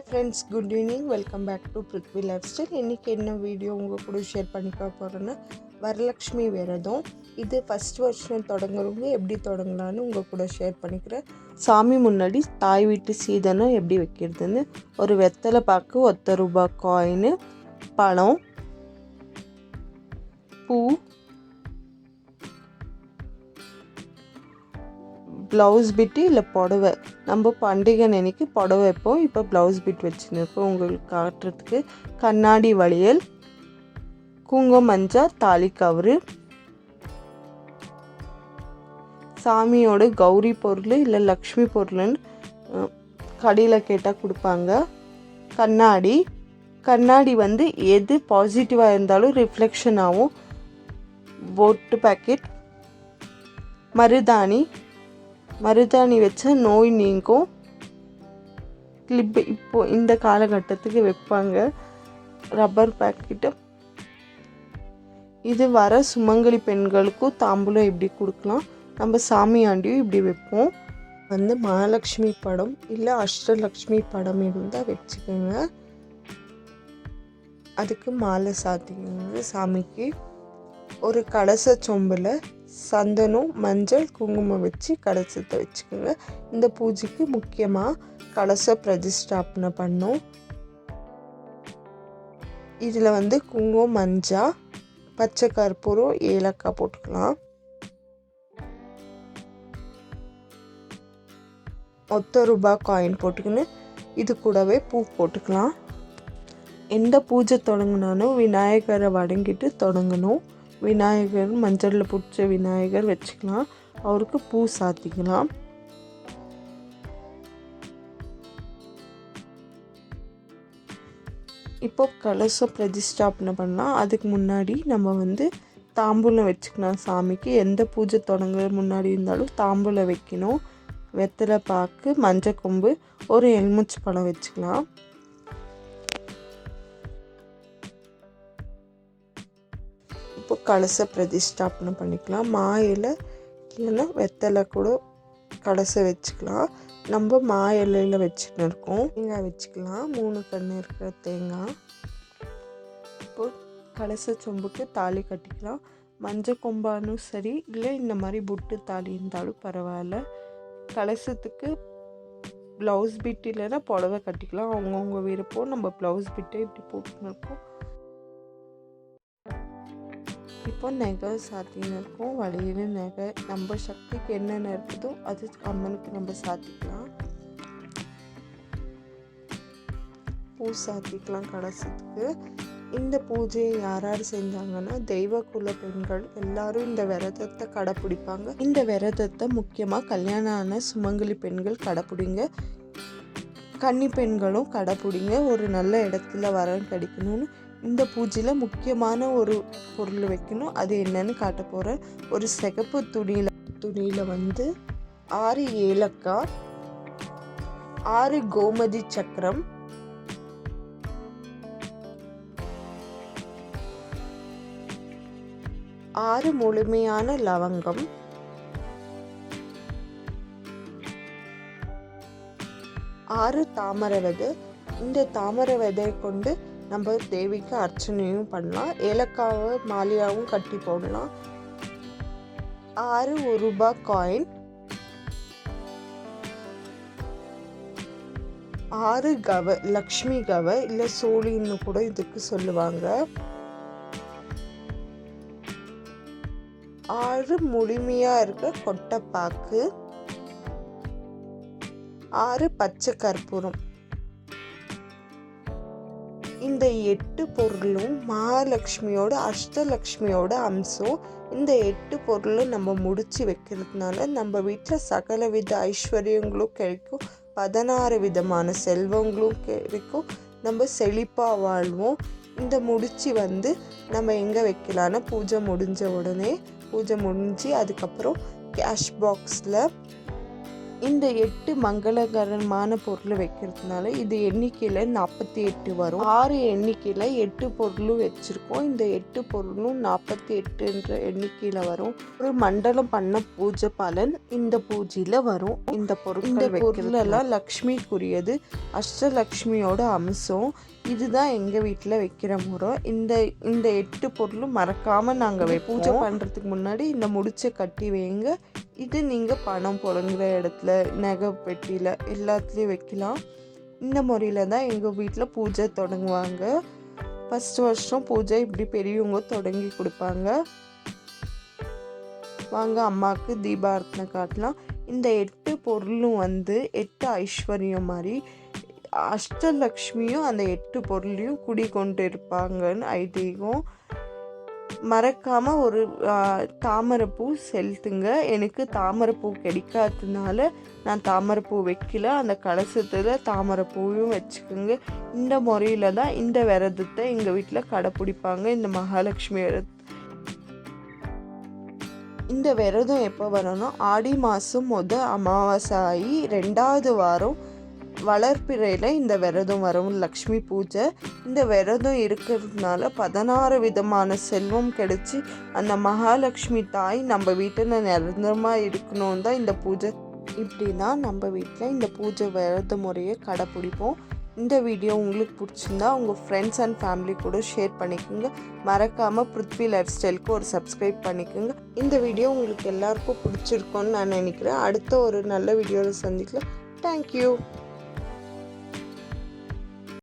Hi friends good evening welcome back to Prithvi life style இன்றைக்கி என்ன video உங்கள் கூட ஷேர் பண்ணிக்க போகிறேன்னா வரலக்ஷ்மி விரதம். இது ஃபஸ்ட் வருஷம் தொடங்குறவங்க எப்படி தொடங்கலான்னு உங்கள் கூட ஷேர் பண்ணிக்கிறேன். சாமி முன்னாடி தாய் வீட்டு சீதனம் எப்படி வைக்கிறதுன்னு ஒரு வெத்தலை பாக்கு ஒத்த ரூபாய் காயின் பழம் பூ ப்ளவுஸ் பிட்டு இல்லை புடவை? நம்ம பண்டிகை நினைக்கு புடவை வைப்போம். இப்போ ப்ளவுஸ் பிட் வச்சுன்னு இருக்கோம் உங்களுக்கு காட்டுறதுக்கு கண்ணாடி வளையல் குங்கும மஞ்சா தாலி கவரு சாமியோட கௌரி பொருள் இல்லை லக்ஷ்மி பொருள்னு கடையில் கேட்டால் கொடுப்பாங்க. கண்ணாடி. கண்ணாடி வந்து எது பாசிட்டிவாக இருந்தாலும் ரிஃப்ளெக்ஷன் ஆகும் பொட்டு பேக்கெட் மருதாணி மருதாணி வச்சா நோய் நீங்கும். கிளிப்பு இப்போ இந்த காலகட்டத்துக்கு வைப்பாங்க. ரப்பர் பேக்கெட்டு இது வர சுமங்கலி பெண்களுக்கும் தாம்பூலம் இப்படி கொடுக்கலாம். நம்ம சாமியாண்டியும் இப்படி வைப்போம். வந்து மகாலட்சுமி படம் இல்லை அஷ்டலக்ஷ்மி படம் இருந்தால் வச்சுக்கோங்க. அதுக்கு மாலை சாத்திக்கோங்க சாமிக்கு ஒரு கலச சொம்பில் சந்தனம் மஞ்சள் குங்குமம் வச்சு கலசத்தை வச்சுக்கோங்க. இந்த பூஜைக்கு முக்கியமாக கலச பிரதிஷ்டாபனை பண்ணோம். இதில் வந்து குங்குமம் மஞ்சள் பச்சை கற்பூரம் ஏலக்காய் போட்டுக்கலாம். ஒத்த ரூபாய் காயின் போட்டுக்கின்னு இது கூடவே பூ போட்டுக்கலாம். எந்த பூஜை தொடங்கினாலும் விநாயகரை வடங்கிட்டு தொடங்கணும். விநாயகர் மஞ்சளில் பிடிச்ச விநாயகர் வச்சுக்கலாம். அவருக்கு பூ சாத்திக்கலாம். இப்போ கலசம் பிரதிஷ்டாபனை பண்ணலாம் அதுக்கு முன்னாடி நம்ம வந்து தாம்பூலம் வச்சுக்கலாம் சாமிக்கு. எந்த பூஜை தொடங்குற முன்னாடி இருந்தாலும் தாம்பூலம் வைக்கணும். வெத்தலை பாக்கு மஞ்சள் கொம்பு ஒரு எலுமிச்சு பழம் வச்சுக்கலாம். இப்போ கலச பிரதிஷ்டாபனம் பண்ணிக்கலாம். மா இலை இல்லைன்னா வெத்தலை கூட கலசை வச்சுக்கலாம். நம்ம மா இலையில் வச்சுன்னு இருக்கோம். தேங்காய் வச்சுக்கலாம். மூணு கண்ணு இருக்கிற தேங்காய். இப்போ கலச சொம்புக்கு தாலி கட்டிக்கலாம். மஞ்சள் கொம்பானும் சரி இல்லை இந்த மாதிரி புட்டு தாலி இருந்தாலும் பரவாயில்ல. கலசத்துக்கு ப்ளவுஸ் பிட் இல்லைன்னா புடவை கட்டிக்கலாம். அவங்கவுங்க விருப்பம் நம்ம ப்ளவுஸ் பிட்டை இப்படி போட்டுன்னு இருக்கோம். இப்போ நகை சாத்தின்னு இருக்கோம் நகை நம்ம சக்திக்கு என்னென்ன இருக்குதோ அது அம்மனுக்கு நம்ம சாத்திக்கலாம். பூ சாத்திக்கலாம் கடைசிக்கு. இந்த பூஜையை யார் யார் செஞ்சாங்கன்னா தெய்வ குல பெண்கள் எல்லாரும் இந்த விரதத்தை கடைப்பிடிப்பாங்க. இந்த விரதத்தை முக்கியமாக கல்யாணம் ஆன சுமங்கலி பெண்கள் கடைப்பிடிங்க. கன்னி பெண்களும் கடைப்பிடிங்க. ஒரு நல்ல இடத்துல வரம் கிடைக்கணும்னு இந்த பூஜையில் முக்கியமான ஒரு பொருள் வைக்கணும். அது என்னன்னு காட்ட போகிறேன் ஒரு சிகப்பு துணியில் துணியில் வந்து ஆறு ஏலக்காய் ஆறு கோமதி சக்கரம் ஆறு முழுமையான லவங்கம் ஆறு தாமரை விதை இந்த தாமரை விதையை கொண்டு நம்ம தேவிக்கு அர்ச்சனையும் பண்ணலாம். ஏலக்காவை மாலையாகவும் கட்டி போடலாம். ஆறு ஒரு ரூபாய் காயின் ஆறு கவ லக்ஷ்மி கவ இல்லை சோழின்னு கூட இதுக்கு சொல்லுவாங்க. ஆறு முழுமையாக இருக்க கொட்டைப்பாக்கு. ஆறு பச்சை கற்பூரம். இந்த எட்டு பொருளும் மகாலட்சுமியோட அஷ்டலக்ஷ்மியோட அம்சம் இந்த எட்டு பொருளும் நம்ம முடிச்சு வைக்கிறதுனால நம்ம வீட்டில் சகல வித ஐஸ்வர்யங்களும் கிடைக்கும் பதினாறு விதமான செல்வங்களும் கிடைக்கும் நம்ம செழிப்பாக வாழ்வோம். இந்த முடிச்சு வந்து நம்ம எங்கே வைக்கலான்னு பூஜை முடிஞ்ச உடனே பூஜை முடிஞ்சு அதுக்கப்புறம் கேஷ் பாக்ஸில் இந்த எட்டு மங்களகரமான பொருள் வைக்கிறதுனால இது எண்ணிக்கையில் நாற்பத்தி எட்டு வரும். ஆறு எண்ணிக்கையில் எட்டு பொருளும் வச்சுருக்கோம். இந்த எட்டு பொருளும் நாற்பத்தி எட்டுன்ற எண்ணிக்கையில் வரும். ஒரு மண்டலம் பண்ண பூஜை பலன் இந்த பூஜையில் வரும். இந்த பொருள் இந்த பொருளெல்லாம் லக்ஷ்மிக்குரியது. அஷ்டலக்ஷ்மியோட அம்சம் இதுதான் எங்கள் வீட்டில் வைக்கிற முறை. இந்த இந்த எட்டு பொருளும் மறக்காமல் நாங்கள் பூஜை பண்ணுறதுக்கு முன்னாடி இந்த முடிச்சை கட்டி வைங்க. இது நீங்கள் பணம் புழங்குற இடத்துல நகை பெட்டியில் எல்லாத்துலேயும் வைக்கலாம். இந்த முறையில் தான் எங்கள் வீட்டில் பூஜை தொடங்குவாங்க. ஃபஸ்ட் வருஷம் பூஜை இப்படி பெரியவங்க தொடங்கி கொடுப்பாங்க. வாங்க அம்மாவுக்கு தீபாரத்தனை காட்டலாம். இந்த எட்டு பொருளும் வந்து எட்டு ஐஸ்வர்யம் மாதிரி அஷ்டலக்ஷ்மியும் அந்த எட்டு பொருளையும் குடி கொண்டு இருப்பாங்கன்னு ஐதீகம். மறக்காமல் ஒரு தாமரைப்பூ செலுத்துங்க. எனக்கு தாமரைப்பூ கிடைக்காததுனால நான் தாமரைப்பூ வைக்கல. அந்த கலசத்தில் தாமரைப்பூவும் வச்சுக்கோங்க. இந்த முறையில் தான் இந்த விரதத்தை எங்கள் வீட்டில் கடைப்பிடிப்பாங்க இந்த மகாலட்சுமி விரதம் இந்த விரதம் எப்போ வரணும் ஆடி மாதம் முத அமாவாசை ஆகி ரெண்டாவது வாரம் வளர்ப்பிறையில் இந்த விரதம் வரும். லக்ஷ்மி பூஜை. இந்த விரதம் இருக்கிறதுனால பதினாறு விதமான செல்வம் கிடைச்சி அந்த மகாலட்சுமி தாய் நம்ம வீட்டில் நிரந்தரமாக இருக்கணும் தான் இந்த பூஜை. இப்படி தான் நம்ம வீட்டில் இந்த பூஜை விரத முறையை கடைப்பிடிப்போம் இந்த வீடியோ உங்களுக்கு பிடிச்சிருந்தா உங்கள் ஃப்ரெண்ட்ஸ் அண்ட் ஃபேமிலி கூட ஷேர் பண்ணிக்கோங்க. மறக்காமல் பிருத்வி லைஃப் ஸ்டைலுக்கு ஒரு சப்ஸ்கிரைப் பண்ணிக்கோங்க. இந்த வீடியோ உங்களுக்கு எல்லாருக்கும் பிடிச்சிருக்கோன்னு நான் நினைக்கிறேன். அடுத்த ஒரு நல்ல வீடியோவில் சந்திக்கலாம். தேங்க்யூ